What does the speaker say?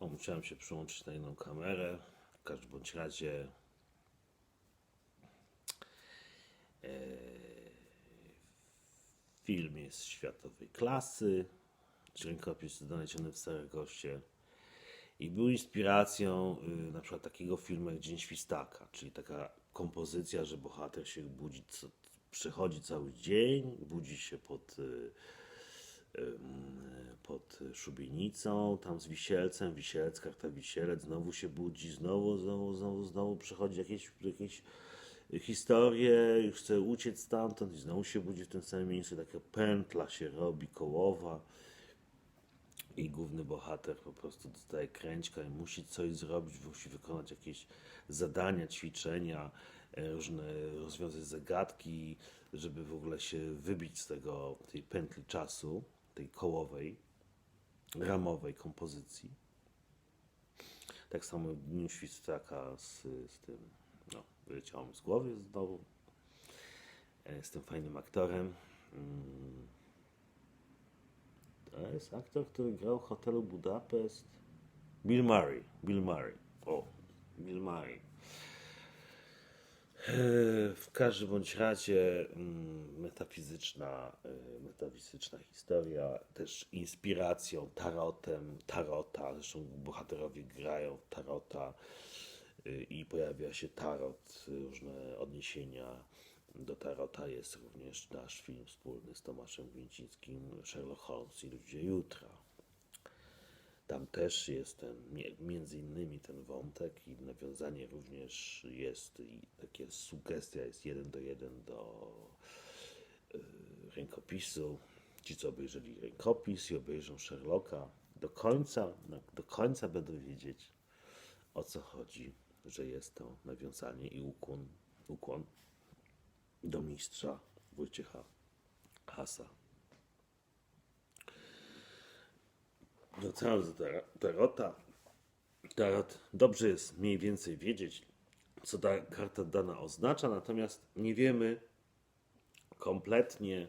O, musiałem się przyłączyć na inną kamerę. W każdym bądź razie e, film jest światowej klasy. Rękopis znaleziony w Saragoście i był inspiracją y, na przykład takiego filmu jak Dzień Świstaka, czyli taka kompozycja, że bohater się budzi, co, przechodzi cały dzień, budzi się pod, y, pod szubienicą, tam z wisielcem, wisielec, karta wisielec, znowu się budzi, znowu, znowu, znowu, znowu przechodzi jakieś, jakieś historie, chce uciec stamtąd i znowu się budzi w tym samym miejscu, taka pętla się robi kołowa i główny bohater po prostu dostaje kręćka i musi coś zrobić, musi wykonać jakieś zadania, ćwiczenia, e, różne rozwiązać zagadki, żeby w ogóle się wybić z tego, tej pętli czasu, tej kołowej, ramowej kompozycji. Tak samo w Dniu Świstaka z, z tym, no, wyleciało mi z głowy znowu, e, z tym fajnym aktorem. Mm. To jest aktor, który grał w hotelu Budapest. Bill Murray. Bill Murray. O, Bill Murray. E, W każdym bądź razie mm, metafizyczna, e, metafizyczna historia, też inspiracją, tarotem, tarota, zresztą bohaterowie grają w tarota y, i pojawia się tarot, różne odniesienia do tarota jest również nasz film wspólny z Tomaszem Gwięcińskim, Sherlock Holmes i Ludzie Jutra. Tam też jest ten, między innymi ten wątek i nawiązanie również jest i takie sugestia jest jeden do jeden do y, rękopisu. Ci, co obejrzeli rękopis i obejrzą Sherlocka, do końca, do końca będą wiedzieć, o co chodzi, że jest to nawiązanie i ukłon, ukłon do mistrza Wojciecha Hasa. wracając do tarota, tarot dobrze jest mniej więcej wiedzieć, co ta karta dana oznacza, natomiast nie wiemy kompletnie,